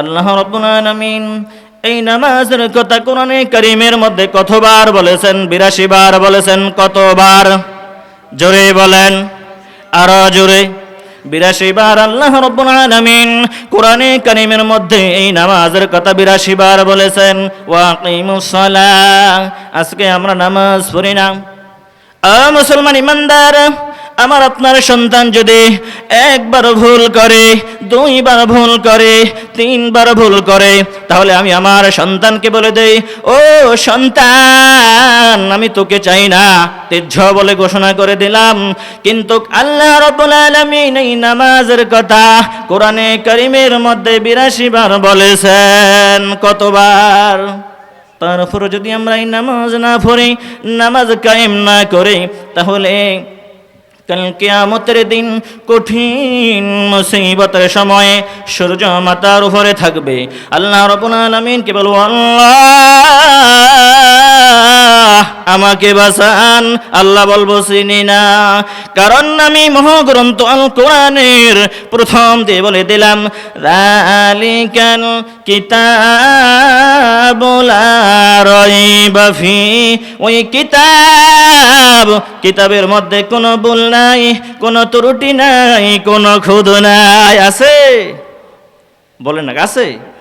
আল্লাহ রব্বুল আলামিন এই নামাজের কথা কোরআনে করিমের মধ্যে কতবার বলেছেন? বিরাশি বার বলেছেন, কতবার? জোরে বলেন, আরও জোরে। বিরাশি বার আল্লাহ রব্বুল কোরআনে করিমের মধ্যে এই নামাজের কথা বিরাশি বার বলেছেন ওয়াকিমুস সালাহ। আজকে আমরা নামাজ পড়ি না। মুসলমান ইমানদার আমার আপনার সন্তান যদি একবার ভুল করে, দুইবার ভুল করে, তিনবার ভুল করে, তাহলে আমি আমার সন্তানকে বলে দেই, ও সন্তান, আমি তোকে চাই না। তেজ্জ বলে ঘোষণা করে দিলাম। কিন্তু আল্লাহ রব্বুল আলামিন এই নামাজের কথা কোরআনে করিমের মধ্যে বিরাশি বার বলেছেন। কতবার? তারপর যদি আমরা এই নামাজ না পড়ি, নামাজ কায়েম না করি, তাহলে কাল কেয়ামতের দিন কঠিন মুসিবতের সময়ে সূর্য মাতার উপরে থাকবে। আল্লাহ রবুল আলমিন কে বলব আমাকে বাঁচান। আল্লাহ বলব, চিনি না। কারণ আমি মহাগ্রন্থ আল কোরআনের প্রথম দিয়ে বলে দিলাম রালিকাল কিতাবুল রাইবা ফি। ওই কিতাব, কিতাবের মধ্যে কোনো ভুল নাই, কোনো ত্রুটি নাই, কোনো খুদ নাই। আছে? বলেন না, আছে?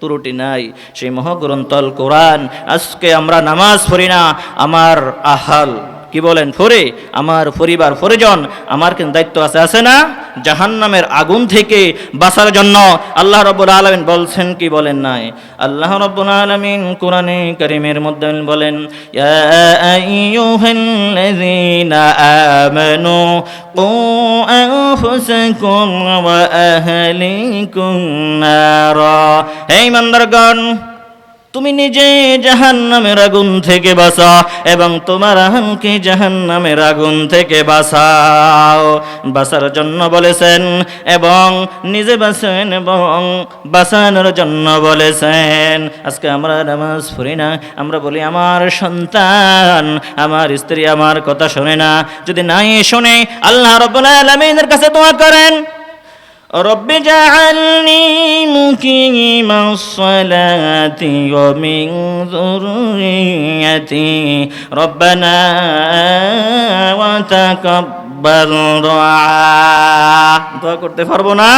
ত্রুটি নাই। সেই মহাগ্রন্থল কোরআন আজকে আমরা নামাজ পড়ি না আমার আহাল। কি বলেন? ফরে, আমার পরিবার, পরিজন, আমার কিন্তু দায়িত্ব আছে আছে না? জাহান্নামের আগুন থেকে বাঁচার জন্য আল্লাহ রব্বুল আলমিন বলছেন কি বলেন নাই? আল্লাহ রব্বুল আলমিন কোরআনে করিমের মধ্যে বলেন আমানু ইমানদারগণ তুমি নিজে জাহান নামের আগুন থেকে বাঁচাও এবং তোমার আহানকে জাহান নামের আগুন থেকে বাঁচাও। বাঁচার জন্য বলেছেন এবং নিজে বাঁচেন এবং বাঁচানোর জন্য বলেছেন। আজকে আমরা নামাজ পড়ি না, আমরা বলি আমার সন্তান, আমার স্ত্রী আমার কথা শোনে না। যদি নাই শোনে, আল্লাহ রব্বুল আলামিনের কাছে দোয়া করেন। رب اجعلني مقيم الصلاة ومن ذريتي. ربنا وتقبل দোয়া করতে পারব না?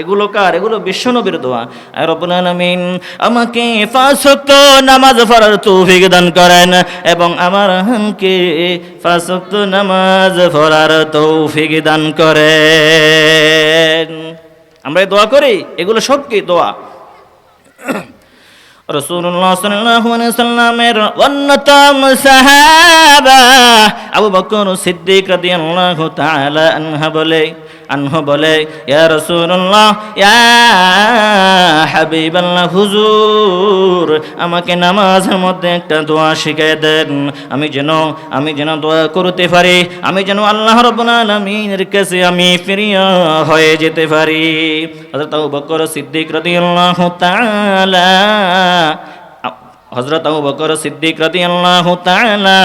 এগুলো কার? এগুলো বিশ্বনবীর দোয়া। আর রব্বুল আলামিন, আমাকে পাঁচ নামাজ পড়ার তৌফিক দান করেন এবং আমার হামকে ওয়াক্ত নামাজ পড়ার তৌফিক দান করেন। আমরা দোয়া করি? এগুলো সব কি দোয়া? রসুল্লাহ সাল্লামের অন্যতম সাহাবা আবু বকর সিদ্দিক রাদিয়াল্লাহু তাআলা আনহা বলে আনহু বলে, ইয়া রাসূলুল্লাহ, ইয়া হাবিবাল্লাহ, হুজুর, আমাকে নামাজের মধ্যে একটা দোয়া শিখিয়ে দেন। আমি যেন আমি যেন দোয়া করতে পারি, আমি যেন আল্লাহ রাব্বুল আলামিনের কাছে আমি প্রিয় হয়ে যেতে পারি। হযরত আবু বকর সিদ্দিক রাদিয়াল্লাহু তাআলা হজরত আবু বকর সিদ্দিক রাদিয়াল্লাহু তাআলা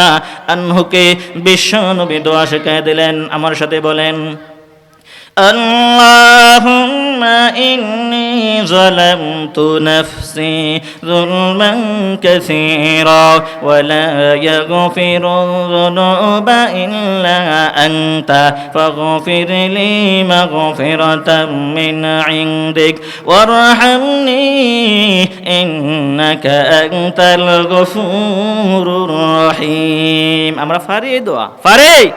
আনহুকে বিশ্ব নবী দোয়া শিখিয়ে দিলেন। আমার সাথে বলেন اللهم إني ظلمت نفسي ظلما كثيرا ولا يغفر الذنوب إلا أنت فاغفر لي مغفرة من عندك وارحمني إنك أنت الغفور الرحيم أمر فريد فريد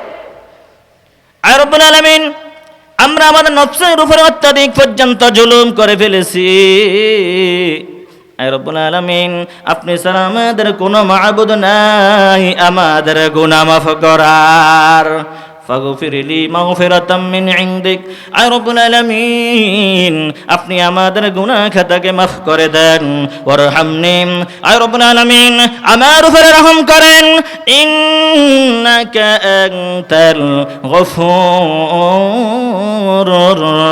আয় রব্বুল আলামিন আমরা আমাদের নফসের উপরে অত্যাধিক পর্যন্ত জুলুম করে ফেলেছি। আলামিন, আপনি স্যার আমাদের কোনো মাহবুদ নাই, আমাদের গুনামাফ করার। আপনি আমাদের গুনাহ খাতাকে মাফ করে দেন আলামিন, আমার উপরে রহম করেন।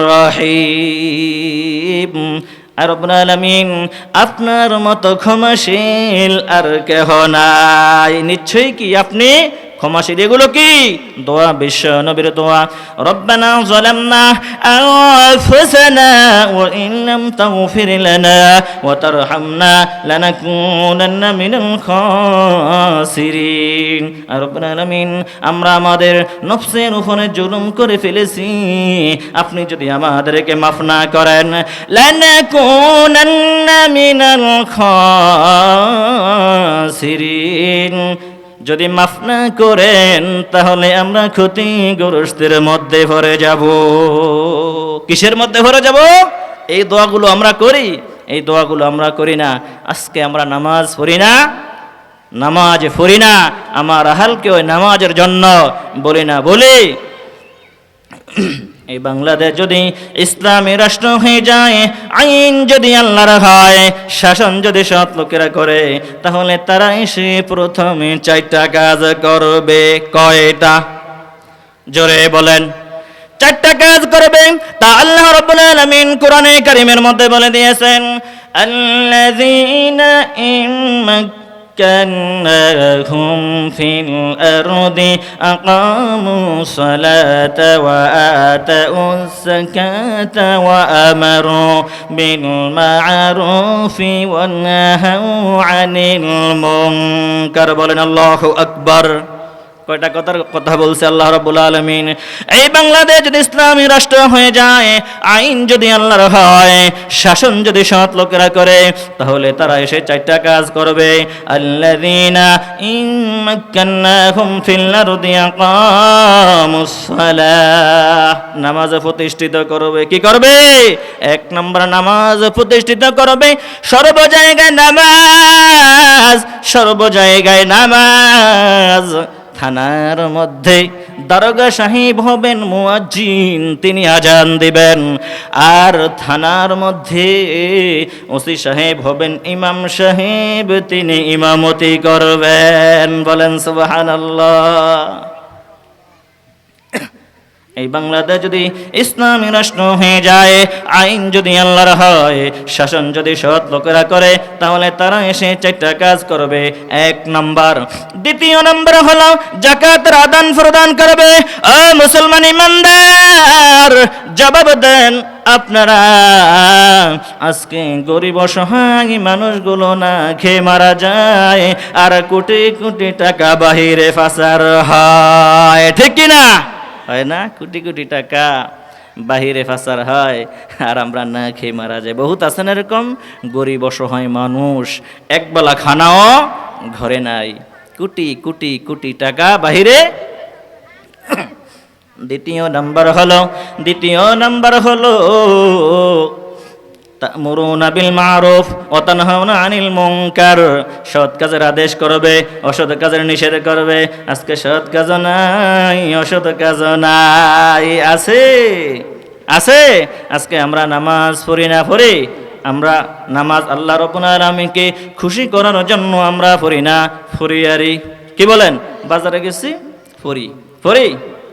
রহিম। আর আলামিন, আপনার মতো ক্ষমাশীল আর কেহ নাই। নিশ্চয়ই কি আপনি ক্ষমাশীল, এগুলো কি? দোয়া, বিশ্ব নবীর দোয়া। রব্বানা যালামনা আনফুসানা ওয়া ইন লাম তাগফির লানা ওয়া তারহামনা লানাকুনান্না মিনাল খাসিরিন। আর রব্বুল আলামিন, আমরা আমাদের নফসের উপরে জুলুম করে ফেলেছি। আপনি যদি আমাদেরকে মাফ না করেন, লানাকুনান্না মিনাল খাসিরিন। যদি মাফ না করেন, তাহলে আমরা ক্ষতিগ্রস্তের মধ্যে ভরে যাব। কিসের মধ্যে ভরে যাব? এই দোয়াগুলো আমরা করি। এই দোয়াগুলো আমরা করি না। আজকে আমরা নামাজ পড়ি না। নামাজ পড়ি না। আমার আহালকে ওই নামাজের জন্য বলি না, বলি। এই বাংলাদেশ যদি ইসলামী রাষ্ট্র হয়ে যায়, আইন যদি আল্লাহর হয়, শাসন যদি সৎ লোকেরা করে, তাহলে তারা এসে প্রথমে চারটা কাজ করবে। কয়টা? জোরে বলেন। চারটা কাজ করবে। তা আল্লাহ রাব্বুল আলামিন কোরআনে কারীমের মধ্যে বলে দিয়েছেন, আল্লাযীনা مكناهم في الأرض أقاموا الصلاة وآتوا الزكاة وأمروا بالمعروف ونهوا عن المنكر. بولن الله أكبر. কয়টা কথার কথা বলছে আল্লাহ রাব্বুল আলামিন? এই বাংলাদেশ যদি ইসলামী রাষ্ট্র হয়ে যায়, আইন যদি আল্লাহর হয়, শাসন যদি সৎ লোকেরা করে, তাহলে তারা এসে চারটা কাজ করবে। আল্লাযীনা ইম্মাক্কান্নাহুম ফিল আরদি আকামুস সালাহ। নামাজ প্রতিষ্ঠিত করবে, কি করবে? এক নম্বর নামাজ প্রতিষ্ঠিত করবে, সর্ব জায়গায় নামাজ, সর্ব জায়গায় নামাজ। থানার মধ্যে দারোগা সাহেব হবেন মুয়াজ্জিন, তিনি আজান দিবেন। আর থানার মধ্যে ওসি সাহেব হবেন ইমাম সাহেব, তিনি ইমামতি করবেন। বলেন সুবহানাল্লাহ। এই বাংলাদেশ যদি ইসলামী রাষ্ট্র হয়ে যায়, আইন যদি আল্লাহর হয়, শাসন যদি সৎ লোকেরা করে, তাহলে তারা এসে চারটা কাজ করবে। এক নাম্বার। দ্বিতীয় নাম্বার হলো জাকাতের আদান প্রদান করবে। ও মুসলমান ইমানদার, জবাব দেন আপনারা, আজকে গরিব অসহায় মানুষগুলো না খেয়ে মারা যায়, আর কোটি কোটি টাকা বাহিরে ফাঁসার হয়। ঠিক কিনা? হয় না? কোটি কোটি টাকা বাহিরে ফাঁসার হয় আর আমরা না খেয়ে মারা যায় বহুত আছেন এরকম? গরিব অসহায় মানুষ। একবেলা খানাও ঘরে নাই। কোটি কোটি কোটি টাকা বাহিরে। দ্বিতীয় নাম্বার হলো, দ্বিতীয় নাম্বার হলো তা'মুরুনা বিল মারুফ ওয়া তানহাউনা আনিল মুনকার। সৎ কাজের আদেশ করবে, অসৎ কাজের নিষেধ করবে। আজকে সৎ কাজ নাই, অসৎ কাজ নাই। আছে? আছে? আজকে আমরা নামাজ পড়ি না পড়ি? আমরা নামাজ আল্লাহ রব্বুল আলামিনকে খুশি করার জন্য আমরা পড়ি না ফরিয়ারি কি বলেন? বাজারে গেছি? ফরি ফরি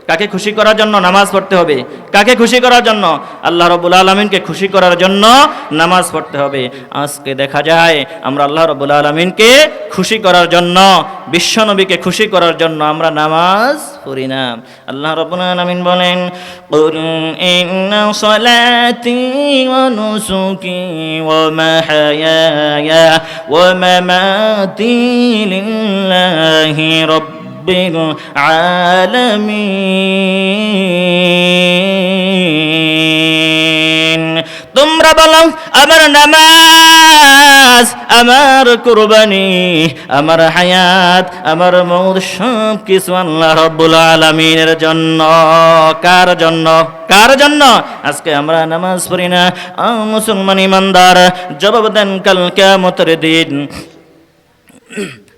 কাকে খুশি করার জন্য নামাজ পড়তে হবে কাকে খুশি করার জন্য আল্লাহ রবুল আলমিনকে খুশি করার জন্য নামাজ পড়তে হবে আজকে দেখা যায় আমরা আল্লাহ রবুল আলমিনকে খুশি করার জন্য বিশ্বনবীকে খুশি করার জন্য আমরা নামাজ পড়ি না আল্লাহ রবুল আলমিন বলেন قل إن صلاتي ونسكي ومحياي ومماتي لله رب العالمين তোমরা বলো আমার নামাজ আমার কুরবানি আমার হায়াত আমার মৌত সব কিছু আল্লাহ রব্বুল আলমিনের জন্য কার জন্য কার জন্য আজকে আমরা নামাজ পড়ি না আ, মুসলমান ইমানদার জবাব দেন কাল কেমতের দিন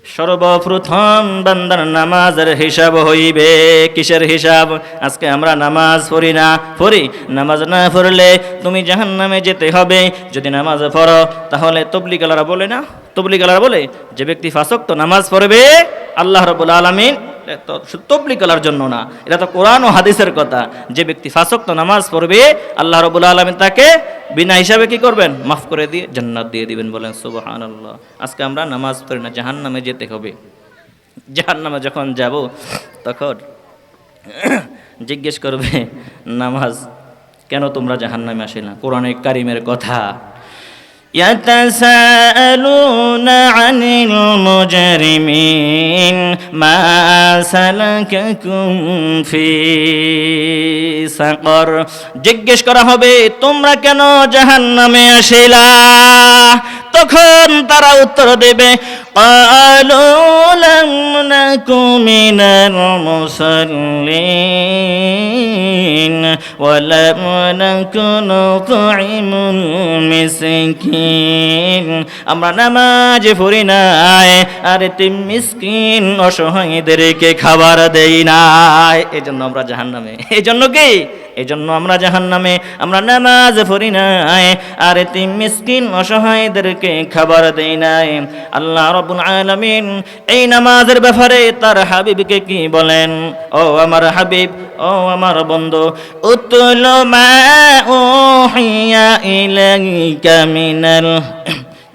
সর্বপ্রথম বান্দার নামাজের হিসাব হইবে। কিসের হিসাব? আজকে আমরা নামাজ পড়ি না, পড়ি। নামাজ না পড়লে তুমি জাহান নামে যেতে হবে। যদি নামাজ পড়ো, তাহলে তবলিগালারা বলে না? তবলিগালারা বলে, যে ব্যক্তি ফাঁসক তো নামাজ পড়বে, আল্লাহ রবুল আলমিন তবলি কলার জন্য না। এটা তো কোরআন ও হাদিসের কথা। যে ব্যক্তি ফাঁসক তো নামাজ পড়বে, আল্লাহ রবুল আলমিন তাকে বিনা হিসাবে কি করবেন? মাফ করে দিয়ে জান্নাত দিয়ে দিবেন বলেন সুবহান আল্লাহ আজকে আমরা নামাজ পড়ি না জাহান নামে যেতে হবে। জাহান্নামে যখন যাব, তখন জিজ্ঞেস করবে, নামাজ কেন তোমরা জাহান্নামে আসে না? কোরআনে কারিমের কথা। يتساءلون عن المجرمين ما سلككم في سقر জিজ্ঞেস করা হবে তোমরা কেন জাহান্নামে আসিলা তখন তারা উত্তর দেবে قالوا لم نك من المصلين ولم نك نطعم المسكين আমরা নামাজ পড়ি নাই আর তিন মিসকিন অসহায়দেরকে খাবার দেই নাই এই জন্য আমরা জাহান্নামে এই জন্য কি এই জন্য আমরা জাহান্নামে আমরা নামাজ পড়ি নাই আর তিন মিসকিন অসহায়দেরকে খাবার দেই নাই আল্লাহ রব্বুল আলামিন এই নামাজের ব্যাপারে তার হাবিবকে কি বলেন ও আমার হাবিব ও আমার বন্ধু উতুল মা উহিয়া ইলাইকা মিনাল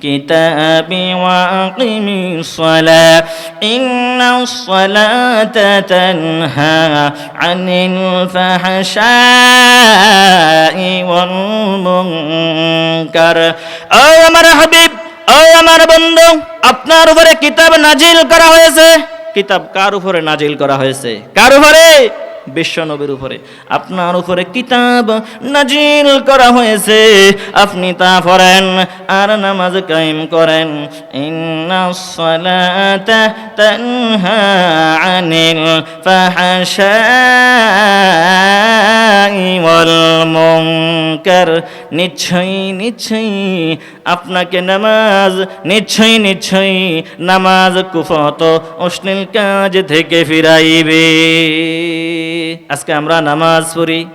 الكتاب وأقم الصلاة إن الصلاة تنهى عن الفحشاء والمنكر أو আমার হাবিব ও আমার বন্ধু, আপনার উপরে কিতাব নাজিল করা হয়েছে। কিতাব কার উপরে নাজিল করা হয়েছে? কার উপরে? বিশ্ব নবীর উপরে। আপনার উপরে কিতাব নাজিল করা হয়েছে। আপনি তা পড়েন আর নামাজ কায়েম করেন। আনিল ফাহাশাই ওয়াল মুনকার। নিশ্চয়ই নিশ্চয়ই আপনাকে নামাজ নিশ্চয়ই নিশ্চয়ই নামাজ কুফত অশ্লীল কাজ থেকে ফিরাইবে। আজকে আমরা নামাজ পড়ি।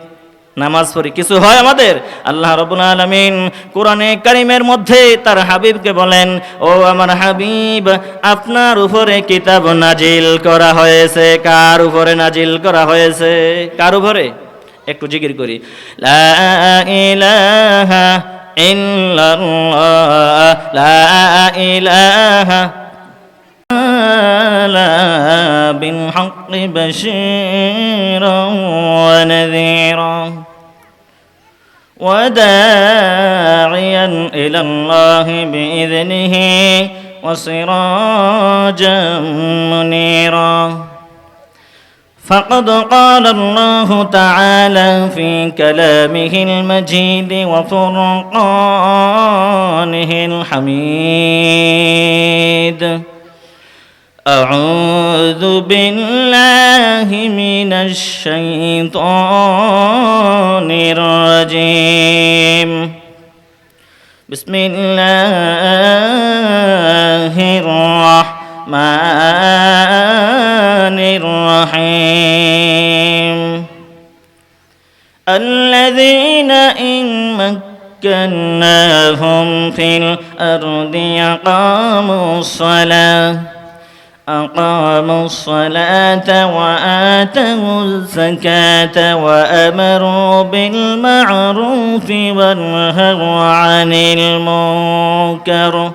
নামাজ পড়ি। কিছু হয় আমাদের? আল্লাহ রবুল আলমিন কোরআনে কারিমের মধ্যে তার হাবিবকে বলেন, ও আমার হাবিব, আপনার উপরে কিতাব নাজিল করা হয়েছে। কার উপরে নাজিল করা হয়েছে? কার উপরে? একটু জিকির করি লা ইলাহা ইল্লাল্লাহ লা ইলাহা تعالى بالحق بشيرا ونذيرا وداعيا إلى الله بإذنه وسراجا منيرا فقد قال الله تعالى في كلامه المجيد وفرقانه الحميد. أعوذ بالله من الشيطان الرجيم. بسم الله الرحمن الرحيم. الذين إن مكناهم في الأرض يقاموا الصلاة أقاموا الصلاة وآتوا الزكاة وأمروا بالمعروف ونهوا عن المنكر.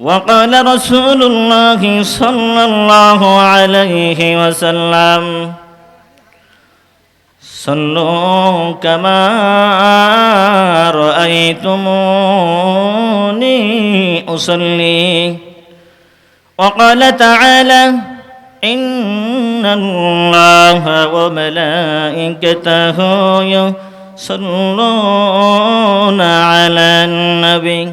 وقال رسول الله صلى الله عليه وسلم صلوا كما رأيتموني أصلي وقال تعالى إن الله وملائكته يصلون على النبي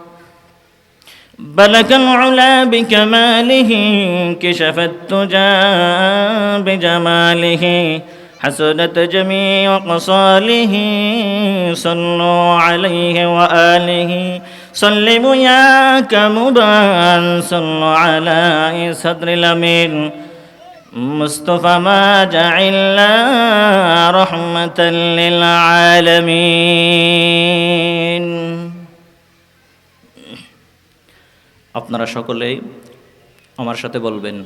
بلك العلا بكماله كشف التجا بجماله حسنت جميع قصاله صلوا عليه وآله سلموا يا كمبان صلوا على صدر الأمين مصطفى ما جعلنا رحمة للعالمين আপনারা সকলেই আমার সাথে বলবেন।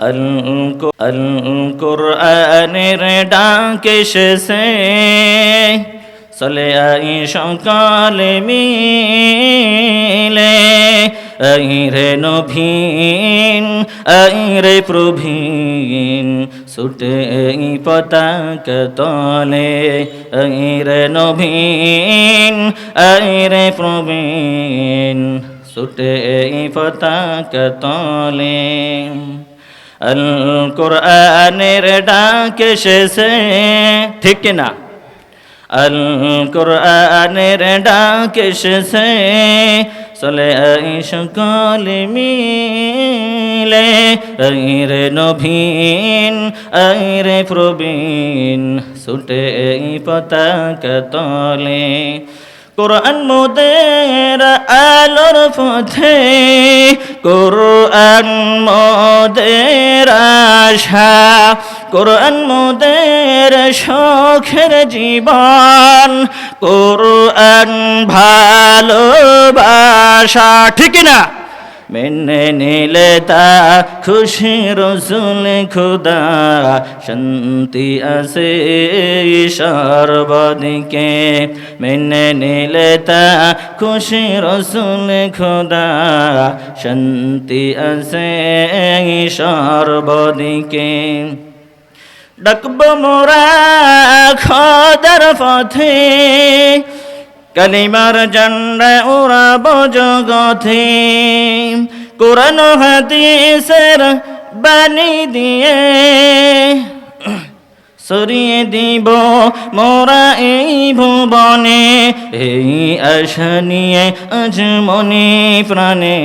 আল কোরআনের ডাক এসেছে চলে আই সকালে মিলে আই রে নভীন আই রে প্রভীন ছুটে এই পতাকা তলে আই রে নভীন আই রে প্রবীণ, ছুটে এই পতাকা তলে। আল কোরআনের ডাক এসেছে, ঠিক কিনা? আল কোরআনের ডাক এসেছে চলে আইশ কলে মিলে, আইরে নভীন আই রে প্রবীণ, ছুটে এই পতাকা তলে। কোরআন মোদের আলোর পথে, কোরআন মোদের আশা, কোরআন মোদের শখের জীবন, কোরআন ভালোবাসা, ঠিক না মেনে নিলে তা খুশি রসুল খুদা। শান্তি আছে সর্বদিকে। মেনে নিলে তা খুশি রসুল খুদা। শান্তি আছে সর্বদিকে। ডাকব মোরা খদার পথে। কালিমার জন্ডা উড়াব জগথে কোরআন হাদিসের বাণী দিয়ে সরিয়ে দিব মোরা এই ভুবনে। এই আশা নিয়ে আজ মনে প্রাণে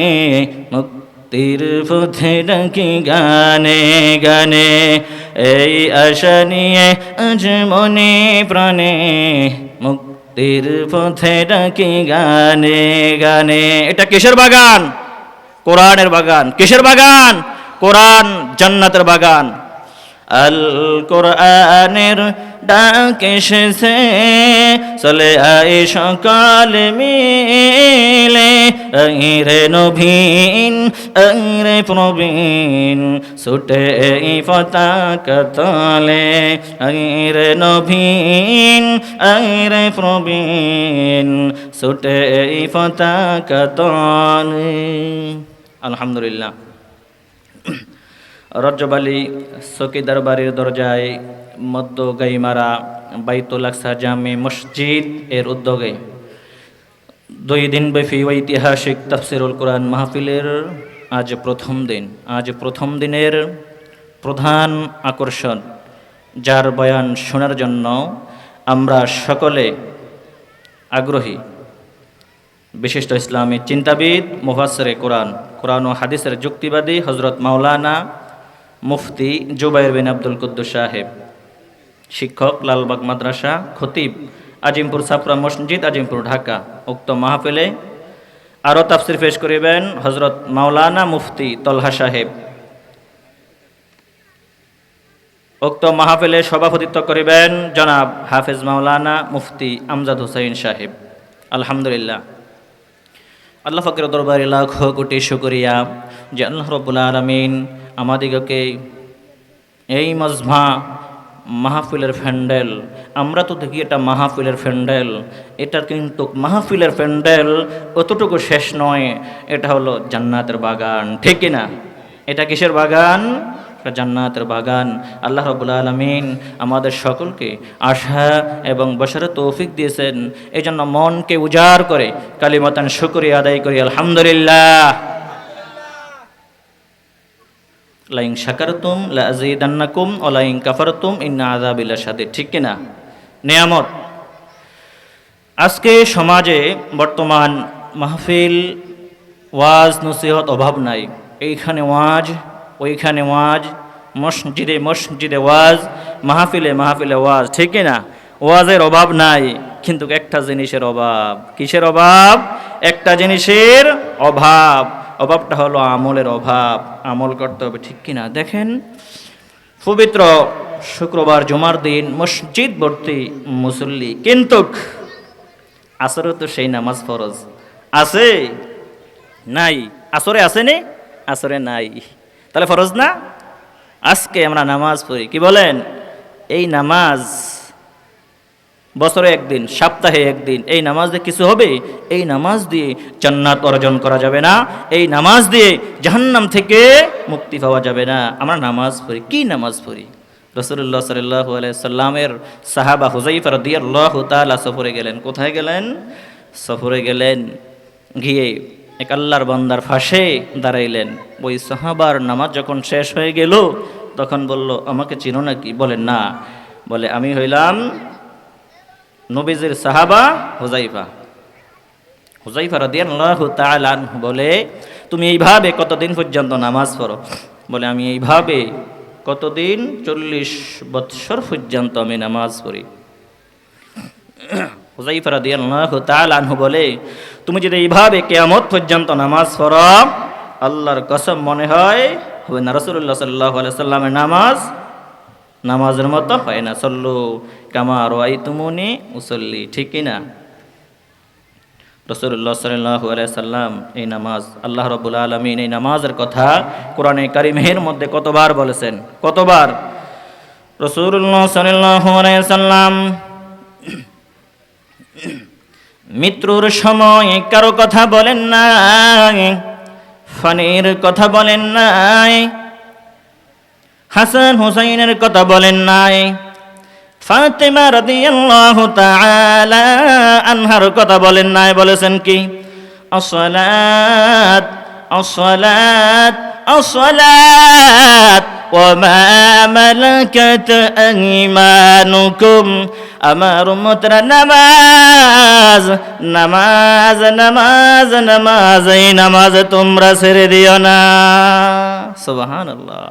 মুক্তির পথে ডাকি গানে গানে। এই আশা নিয়ে আজ মনে প্রাণে মুক্তির পথে ডাকি গানে গানে। এটা কিসের বাগান? কোরআনের বাগান। কিসের বাগান? কোরআন জান্নাতের বাগান। আল কোরআনের ডাক এসেছে চলে আই সকাল মিলে রে নবীন রে প্রবীণ, ছুটে এই পতাকা তলে রে নবীন রে প্রবীণ, ছুটে এই পতাকা তলে। আলহামদুলিল্লাহ। রজ্জবালি সকিদার বাড়ির দরজায় মধ্য গাইমারা বাইতুল আকসা জামে মসজিদ এর উদ্যোগে। দুই দিন ব্যাপী ঐতিহাসিক তাফসিরুল কোরআন মাহফিলের আজ প্রথম দিন। আজ প্রথম দিনের প্রধান আকর্ষণ, যার বয়ান শোনার জন্য আমরা সকলে আগ্রহী। বিশিষ্ট ইসলামী চিন্তাবিদ মুফাসরে কোরআন কোরআন ও হাদিসের যুক্তিবাদী হজরত মাওলানা মুফতি জুবাইর বিন আব্দুল কুদ্দুস সাহেব, শিক্ষক, লালবাগ মাদ্রাসা, খতিব, আজিমপুর সাপরা মসজিদ, আজিমপুর ঢাকা। উক্ত মাহফিলে আরও তাফসির পেশ করিবেন হজরত মাওলানা মুফতি তলহা সাহেব। উক্ত মাহফিলে সভাপতিত্ব করিবেন জনাব হাফেজ মাওলানা মুফতি আমজাদ হুসাইন সাহেব। আলহামদুলিল্লাহ। আল্লাহ ফকির দরবারে লাখ কোটি শুকরিয়া যে আল্লাহ রব্বুল আলমিন আমাদিগকে এই মজমা মাহফিলের ফ্যান্ডেল, আমরা তো দেখি এটা মাহফিলের ফ্যান্ডেল এটা কিন্তু মাহফিলের ফ্যান্ডেল অতটুকু শেষ নয়, এটা হলো জান্নাতের বাগান, ঠিক না? এটা কিসের বাগান? জান্নাতের বাগান। আল্লাহ রবুল্লা আলমিন আমাদের সকলকে আশা এবং বসার তৌফিক দিয়েছেন। এই জন্য মনকে উজাড় করে কালিমতান শুকরিয়া আদায় করি, আলহামদুলিল্লাহ। লাইং শাকারতুম লাজিদান্নাকুম ও লাইং কাফারতুম, ইন্না আযাবিল্লা সাদে ঠিক কিনা নিয়ামত। আজকে সমাজে বর্তমান মাহফিল, ওয়াজ, নসিহত অভাব নাই। এইখানে ওয়াজ, ওইখানে ওয়াজ, মসজিদে মসজিদে ওয়াজ, মাহফিলে মাহফিলে ওয়াজ। ঠিক না? ওয়াজের অভাব নাই, কিন্তু একটা জিনিসের অভাব। কিসের অভাব? একটা জিনিসের অভাব। অভাবটা হলো আমলের অভাব, আমল করতে হবে, ঠিক কিনা? দেখেন, পবিত্র শুক্রবার জুমার দিন মসজিদ ভর্তি মুসল্লি, কিন্তু আসরে তো সেই নামাজ ফরজ। আছে? নাই। আসরে আছে নি? আসরে নাই। তাহলে ফরজ না? আজকে আমরা নামাজ পড়ি, কি বলেন? এই নামাজ বছরে একদিন, সপ্তাহে একদিন, এই নামাজ দিয়ে কিছু হবে? এই নামাজ দিয়ে জান্নাত অর্জন করা যাবে না। এই নামাজ দিয়ে জাহান্নাম থেকে মুক্তি পাওয়া যাবে না। আমরা নামাজ পড়ি। কি নামাজ পড়ি? রসুল্লাহ সাল্লাহ সাল্লামের সাহাবা হুজাইফা রদিয়াল্লাহ তালা সফরে গেলেন। কোথায় গেলেন? সফরে গেলেন, গিয়ে এক আল্লাহর বান্দার ফাঁসে দাঁড়াইলেন। ওই সাহাবার নামাজ যখন শেষ হয়ে গেল, তখন বলল, আমাকে চিনো নাকি? বলেন না। বলে, আমি হইলাম নবীজির সাহাবা হুজাইফা। হুজাইফা রাদিয়াল্লাহু তাআলা আনহু বলে, তুমি এইভাবে কতদিন পর্যন্ত নামাজ পড়ো? বলে, আমি এইভাবে কতদিন চল্লিশ বৎসর পর্যন্ত আমি নামাজ পড়ি। হুজাইফা রাদিয়াল্লাহু তাআলা আনহু বলে, তুমি যদি এইভাবে কিয়ামত পর্যন্ত নামাজ পড়ো, আল্লাহর কসম মনে হয় হবে না রাসূলুল্লাহ সাল্লাল্লাহু আলাইহি সাল্লামের নামাজ, নামাজের মতো হয় না। সল্লু কামা রোয়াই তুমুনি মুসল্লি ঠিক না রসুল্লাহ সাল্লাহ সাল্লাম এই নামাজ, আল্লাহ রবুল আলমিন এই নামাজের কথা কোরআনে কারিমের মধ্যে কতবার বলেছেন? কতবার? রসুল্লাহ সাল্লাহ সাল্লাম মৃত্যুর সময় কারও কথা বলেন নাই, ফানির কথা বলেন নাই, হাসান হুসাইনের কথা বলেন নাই ফাতেমা রাদিয়াল্লাহু তাআলা আনহার কথা বলেন নাই বলেছেন কি আসসালাত আসসালাত আসসালাত وما ملكت أيمانكم আমার উম্মতরা নামাজ নামাজ নামাজ নামাজ এই নামাজ তোমরা ছেড়ে দিও না সুবহানাল্লাহ